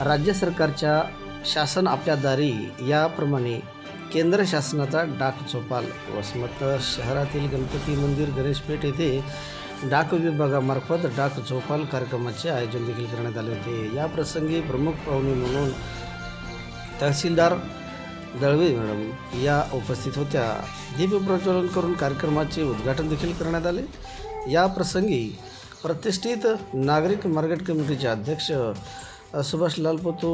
राज्य सरकारच्या शासन आपल्या दारी याप्रमाणे केंद्र शासनाचा डाक चौपाल. वसमत शहरातील गणपती मंदिर गणेशपेठ येथे डाक विभागामार्फत डाक चौपाल कार्यक्रमाचे आयोजन देखील करण्यात आले होते. या प्रसंगी प्रमुख पाहुणे म्हणून तहसीलदार दळवे मॅडम या उपस्थित होत्या. दीप प्रज्वलन करून कार्यक्रमाचे उद्घाटन देखील करण्यात आले. या प्रसंगी प्रतिष्ठित नागरिक मार्केट कमिटीचे अध्यक्ष सुभाष लालपतू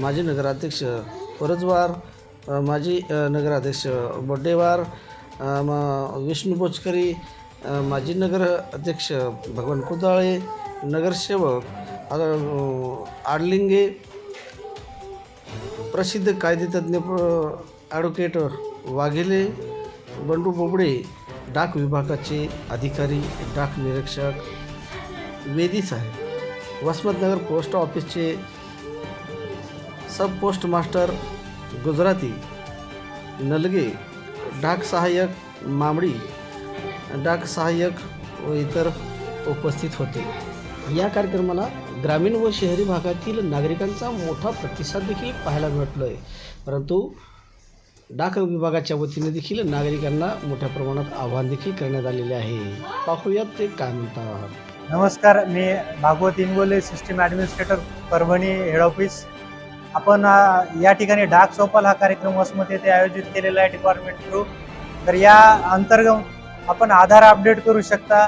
माजी नगराध्यक्ष परजवार माजी नगराध्यक्ष बड्डेवार म- विष्णू बोचकरी माजी नगर अध्यक्ष भगवान कुदाळे नगरसेवक आडलिंगे प्रसिद्ध कायदेतज्ञ प्र- ॲडव्होकेट वाघेले बंडू बोबडे डाक विभागाचे अधिकारी डाक निरीक्षक वेदी साहेब. वसमतनगर पोस्ट ऑफिसचे sub post master Gujarati Nalge डाक सहाय्यक मामडी डाक सहाय्यक व इतर उपस्थित होते. या कार्यक्रमाला ग्रामीण व शहरी भागातील नागरिकांचा मोठा प्रतिसाद देखील पाहायला भेटलो आहे परंतु डाक विभागाच्या वतीने देखील नागरिकांना मोठ्या प्रमाणात आव्हान देखील करण्यात आलेले आहे. पाहूयात ते काय म्हणतात. नमस्कार मी Bhagwat Ingole system administrator Parbhani head office. आपण या ठिकाणी डाक चौपाल हा कार्यक्रम वसमत येथे आयोजित केलेला आहे डिपार्टमेंट थ्रू तर या अंतर्गत आपण आधार अपडेट करू शकता.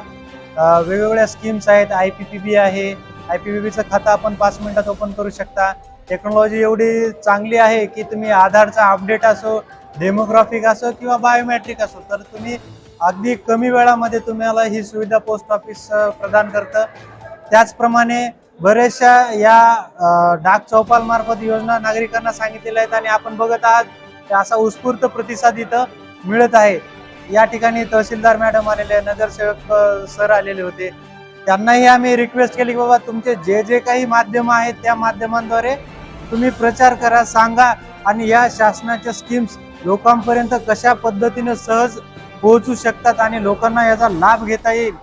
वेगवेगळ्या स्कीम्स आहेत आय पी पी बी आहे. आय पी पी बीचं खातं आपण पाच मिनटात ओपन करू शकता. टेक्नॉलॉजी एवढी चांगली आहे की तुम्ही आधारचा अपडेट असो डेमोग्राफिक असो किंवा बायोमॅट्रिक असो तर तुम्ही अगदी कमी वेळामध्ये तुम्हाला ही सुविधा पोस्ट ऑफिस प्रदान करतं. त्याचप्रमाणे बऱ्याचशा या डाक चौपाल मार्फत योजना नागरिकांना सांगितलेल्या आहेत आणि आपण बघत आहात की असा उत्स्फूर्त प्रतिसाद इथं मिळत आहे. या ठिकाणी तहसीलदार मॅडम आलेले नगरसेवक सर आलेले होते. त्यांनाही आम्ही रिक्वेस्ट केली की बाबा तुमचे जे जे काही माध्यम आहेत त्या माध्यमांद्वारे तुम्ही प्रचार करा सांगा. आणि या शासनाच्या स्कीम्स लोकांपर्यंत कशा पद्धतीनं सहज पोहोचू शकतात आणि लोकांना याचा लाभ घेता येईल.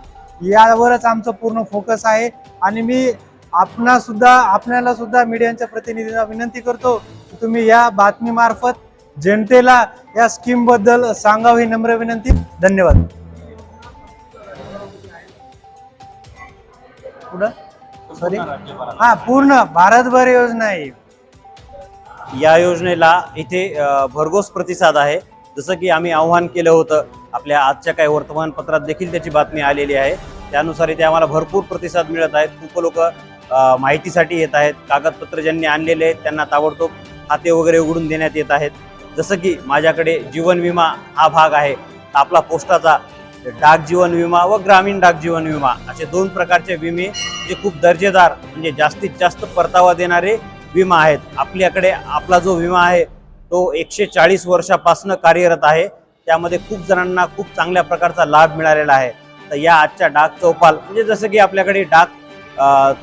यावरच आमचं पूर्ण फोकस आहे. आणि मी आपणा सुद्धा आपल्याला सुद्धा मीडियाच्या प्रतिनिधींना विनंती करतो की तुम्ही या बातमीमार्फत जनतेला या स्कीमबद्दल ही नम्र विनंती. धन्यवाद. पुढं? सॉरी हा पूर्ण भारतभर योजना आहे. या योजनेला इथे भरघोस प्रतिसाद आहे. जसं की आम्ही आव्हान केलं होतं आपल्या आजच्या काही वर्तमानपत्रात देखील त्याची बातमी आलेली आहे. त्यानुसार इथे आम्हाला भरपूर प्रतिसाद मिळत आहेत. खूप लोक माहितीसाठी येत आहेत. कागदपत्र ज्यांनी आणलेले आहेत त्यांना ताबडतोब खाते वगैरे उघडून देण्यात येत आहेत. जसं की माझ्याकडे जीवन विमा हा भाग आहे. आपला पोस्टाचा डाक जीवन विमा व ग्रामीण डाक जीवन विमा असे दोन प्रकारचे विमे जे खूप दर्जेदार म्हणजे जास्तीत जास्त परतावा देणारे विमा आहेत. आपल्याकडे आपला जो विमा आहे तो एकशे चाळीस वर्षापासून कार्यरत आहे. त्यामध्ये खूप जणांना खूप चांगल्या प्रकारचा लाभ मिळालेला आहे. तर या आजच्या डाक चौपाल म्हणजे जसं की आपल्याकडे डाक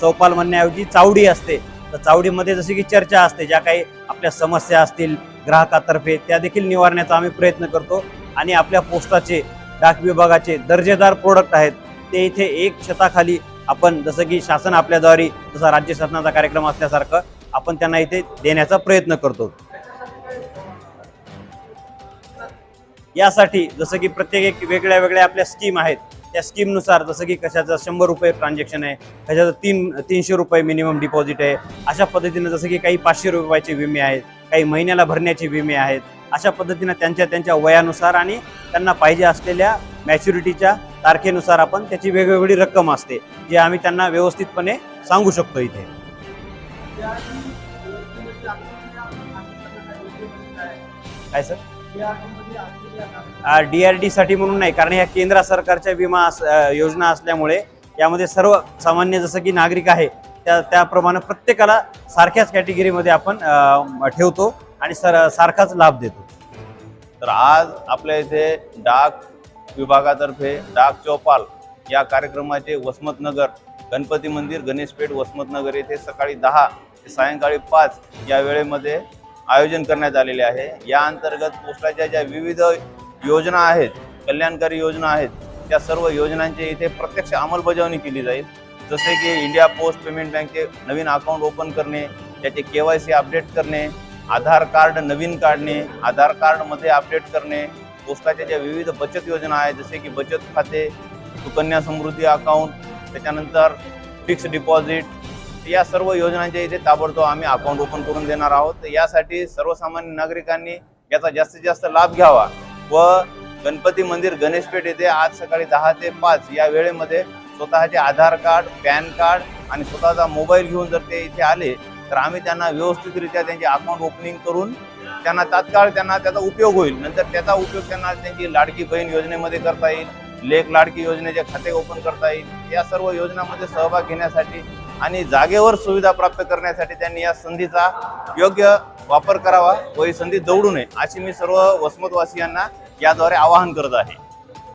चौपाल म्हणण्याऐवजी चावडी असते. तर चावडीमध्ये जसं की चर्चा असते ज्या काही आपल्या समस्या असतील ग्राहकातर्फे त्या देखील निवारण्याचा आम्ही प्रयत्न करतो. आणि आपल्या पोस्टाचे डाक विभागाचे दर्जेदार प्रोडक्ट आहेत ते इथे एक छताखाली आपण जसं की शासन आपल्याद्वारे जसा राज्य शासनाचा कार्यक्रम असल्यासारखं आपण त्यांना इथे देण्याचा प्रयत्न करतो. यासाठी जसं की प्रत्येक एक वेगळ्या वेगळ्या आपल्या स्कीम आहेत. त्या स्कीमनुसार जसं की कशाचं शंभर रुपये ट्रान्झॅक्शन आहे कशाचं तीन तीनशे रुपये मिनिमम डिपॉझिट आहे. अशा पद्धतीनं जसं की काही पाचशे रुपयाचे विमे आहेत काही महिन्याला भरण्याचे विमे आहेत. अशा पद्धतीनं त्यांच्या त्यांच्या वयानुसार आणि त्यांना पाहिजे असलेल्या मॅच्युरिटीच्या तारखेनुसार आपण त्याची वेगवेगळी रक्कम असते जे आम्ही त्यांना व्यवस्थितपणे सांगू शकतो इथे. काय सर? डी आर डी साठी म्हणून नाही कारण या केंद्र सरकारच्या विमा योजना असल्यामुळे यामध्ये सर्व सामान्य जसं की नागरिक आहे त्या त्याप्रमाणे प्रत्येकाला सारख्याच कॅटेगरीमध्ये आपण ठेवतो आणि सर सारखाच लाभ देतो. तर आज आपल्या इथे डाक विभागातर्फे डाक चौपाल या कार्यक्रमाचे वसमतनगर गणपती मंदिर गणेशपेठ वसमतनगर येथे सकाळी दहा ते सायंकाळी पाच या वेळेमध्ये आयोजन करण्यात आलेले आहे. या अंतर्गत पोस्टाच्या ज्या विविध योजना आहेत कल्याणकारी योजना आहेत त्या सर्व योजनांची इथे प्रत्यक्ष अंमलबजावणी केली जाईल. जसे की इंडिया पोस्ट पेमेंट बँकचे नवीन अकाउंट ओपन करणे त्याचे के वाय सी अपडेट करणे आधार कार्ड नवीन काढणे आधार कार्डमध्ये अपडेट करणे पोस्टाच्या ज्या विविध बचत योजना आहेत जसे की बचत खाते सुकन्या समृद्धी अकाउंट त्याच्यानंतर फिक्स डिपॉझिट या सर्व योजनांच्या इथे ताबडतोब आम्ही अकाउंट ओपन करून देणार आहोत. यासाठी सर्वसामान्य नागरिकांनी याचा जास्तीत जास्त लाभ घ्यावा व गणपती मंदिर गणेशपेठ येथे आज सकाळी दहा ते पाच या वेळेमध्ये स्वतःचे आधार कार्ड पॅन कार्ड आणि स्वतःचा मोबाईल घेऊन जर ते इथे आले तर आम्ही त्यांना व्यवस्थितरित्या त्यांचे अकाउंट ओपनिंग करून त्यांना तात्काळ त्यांना त्याचा उपयोग होईल. नंतर त्याचा उपयोग त्यांना त्यांची लाडकी बहीण योजनेमध्ये करता येईल लेख लाडकी योजनेचे खाते ओपन करता येईल. या सर्व योजनांमध्ये सहभाग घेण्यासाठी आणि जागेवर सुविधा प्राप्त करण्यासाठी त्यांनी या संधीचा योग्य वापर करावा व ही संधी दौडू नये अशी मी सर्व वसमतवासियांना याद्वारे आवाहन करत आहे.